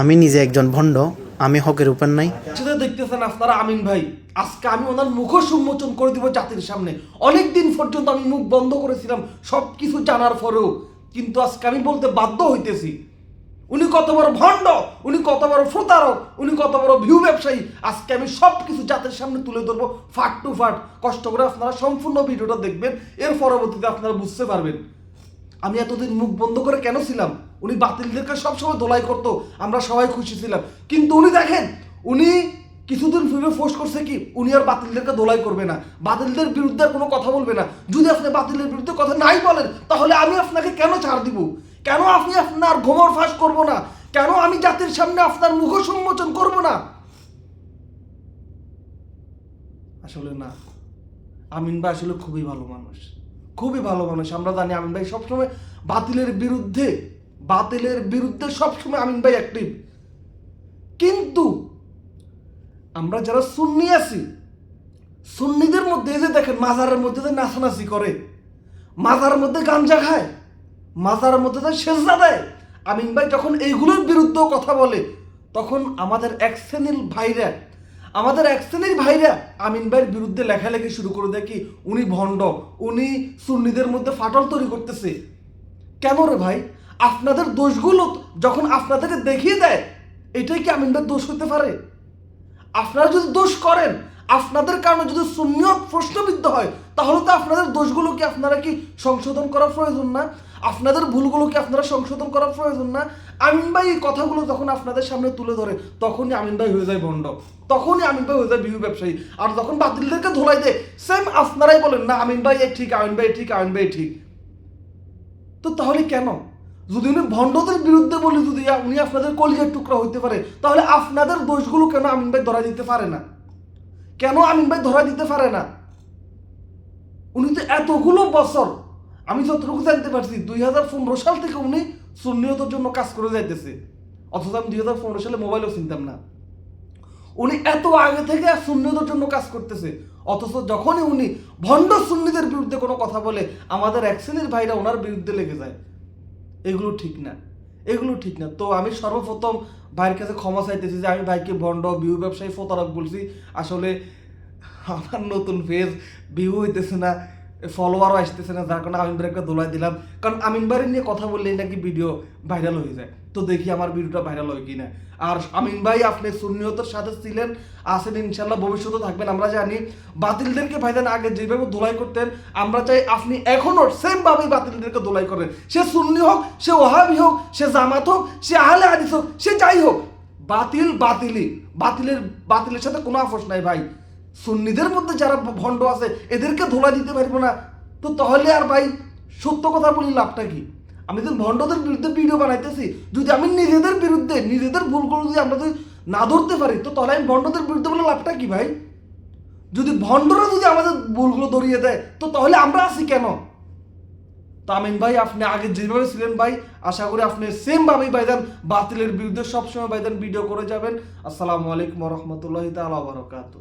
আমি নিজে একজন ভণ্ড, আমি হকের উপর নাই। সেটা দেখতেছেন আপনারা আমিন ভাই। আজকে আমি ওনার মুখোশ উন্মোচন করে দিব জাতির সামনে। অনেক দিন পর্যন্ত আমি মুখ বন্ধ করেছিলাম সব কিছু জানার পরেও। কিন্তু আজকে আমি বলতে বাধ্য হইতেছি। উনি কত বড় ভণ্ড, উনি কত বড় প্রতারক, উনি কত বড় ভিউ ব্যবসায়ী। আজকে আমি সব কিছু জাতির সামনে তুলে ধরবো, ফাট টু ফাট। কষ্ট করে আপনারা সম্পূর্ণ ভিডিওটা দেখবেন, এর পরবর্তীতে আপনারা বুঝতে পারবেন। আমি এতদিন মুখ বন্ধ করে কেন ছিলাম? উনি বাতিলদেরকে সবসময় দোলাই করতো, আমরা সবাই খুশি ছিলাম। কিন্তু উনি দেখেন, উনি কিছুদিন ভিডিও পোস্ট করছে কি, উনি আর বাতিলদেরকে দোলাই করবে না। বাতিলদের বিরুদ্ধে কোনো কথা বলবে না। যদি আপনি বাতিলের বিরুদ্ধে কথা নাই বলেন, তাহলে আমি আপনাকে কেন ছাড় দিব? কেন আপনি আপনার ঘোমর ফাঁস করব না? কেন আমি জাতির সামনে আপনার মুখ সম্মোচন করব না? আসলে না। আমিন বা আসলে খুবই ভালো মানুষ। খুবই ভালো মানুষ, আমরা জানি আমিন ভাই সবসময় বাতিলের বিরুদ্ধে বাতিলের বিরুদ্ধে সবসময় আমিন ভাই অ্যাক্টিভ কিন্তু আমরা যারা সুন্নি আছি, সুন্নিদের মধ্যে যে দেখেন, মাজারের মধ্যে যে নাচানাচি করে মাজারের মধ্যে গাঞ্জা খায় মাজারের মধ্যে যে সেজদা দেয়, আমিন ভাই যখন এইগুলোর বিরুদ্ধেও কথা বলে, তখন আমাদের এক শ্রেণির ভাইরা আমাদের এক শ্রেণির ভাইরা আমিন ভাইয়ের বিরুদ্ধে লেখালেখি শুরু করে দেয় কি, উনি ভণ্ড, উনি সুন্নিদের মধ্যে ফাটল তৈরি করতেছে। কেন রে ভাই? আপনাদের দোষগুলো যখন আপনাদেরকে দেখিয়ে দেয়, এটাই কি আমিন ভাইয়ের দোষ হতে পারে? আপনারা যদি দোষ করেন আপনাদের কারণে যদি শূন্য প্রশ্নবিদ্ধ হয়, তাহলে তো আপনাদের দোষগুলো কি আপনারা কি সংশোধন করার প্রয়োজন না? আপনাদের ভুলগুলো কি আপনারা সংশোধন করার প্রয়োজন না? আমিন ভাই এই কথাগুলো যখন আপনাদের সামনে তুলে ধরে, তখনই আমিন ভাই হয়ে যায় ভণ্ড। তখনই আমিন ভাই হয়ে যায় বিহু ব্যবসায়ী। আর যখন বাতিলদেরকে ধোলাই দেয় সেম আপনারাই বলেন, না, আমিন ভাই এ ঠিক, আমিন ভাই ঠিক, আমিন ভাই ঠিক। তো তাহলে কেন? যদি উনি ভণ্ডদের বিরুদ্ধে বলি, যদি উনি আপনাদের কলিজার টুকরা হইতে পারে, তাহলে আপনাদের দোষগুলো কেন আমিন ভাই ধরা দিতে পারে না? কেন আমিন ভাই ধরা দিতে পারে না? উনি তো এতগুলো বছর, আমি যতটুকু জানতে পারছি, দুই হাজার পনেরো সাল থেকে উনি সুন্নিয়তের জন্য কাজ করে যাইতেছে। অথচ আমি দুই হাজার পনেরো সালে মোবাইলও চিনতাম না। উনি এত আগে থেকে সুন্নিদের জন্য কাজ করতেছে, অথচ যখনই উনি ভণ্ড সুন্নিদের বিরুদ্ধে কোনো কথা বলে, আমাদের এক শ্রেণির ভাইরা ওনার বিরুদ্ধে লেগে যায়। এগুলো ঠিক না। এগুলো ঠিক না। তো আমি সর্বপ্রথম ভাইয়ের কাছে ক্ষমা চাইতেছি যে আমি ভাইকে ভণ্ড বিহু ব্যবসায়ী প্রতারক বলছি। আসলে আমার নতুন ফেজ বিহু হইতেছে না। ফলোয়ারও আসতেছে না, যার কারণে আমিন ভাইকে দোলাই দিলাম। কারণ আমিন ভাইয়ের নিয়ে কথা বললেই নাকি ভিডিও ভাইরাল হয়ে যায়। তো দেখি আমার ভিডিওটা ভাইরাল হয় কিনা। আর আমিন ভাই, আপনি সুন্নিয়তের সাথে ছিলেন, আছেন ইনশাল্লাহ ভবিষ্যতে থাকবেন, আমরা জানি। বাতিলদেরকে ভাইজান, আগে যেভাবে দোলাই করতেন, আমরা চাই আপনি এখনও সেম ভাবেই বাতিলদেরকে দোলাই করেন। সে সুন্নি হোক, সে ওহাবি হোক, সে জামাত হোক, সে আহলে হাদিস হোক, সে যাই হোক, বাতিল বাতিলই বাতিলের বাতিলের সাথে কোনো আপোষ নাই ভাই। সুন্নিদের মধ্যে যারা ভণ্ড আছে, এদেরকে ধোলা দিতে পারব না। তো তাহলে আর ভাই, সত্য কথা বলি লাভটা কি? আমি যদি ভণ্ডদের বিরুদ্ধে ভিডিও বানাইতেছি। যদি আমি নিজেদের বিরুদ্ধে, নিজেদের ভুলগুলো যদি আমরা যদি না ধরতে পারি, তো তাহলে আমি ভণ্ডদের বিরুদ্ধে বলে লাভটা কি ভাই? যদি ভণ্ডরা যদি আমাদের ভুলগুলো ধরিয়ে দেয়, তো তাহলে আমরা আছি কেন? তামিন ভাই, আপনি আগে যেভাবে ছিলেন ভাই, আশা করি আপনি সেম ভাবেই ভাইজান বাতিলের বিরুদ্ধে সবসময় ভাইজান ভিডিও করে যাবেন। আসসালামু আলাইকুম রহমতুল্লাহ তালা বারকাতু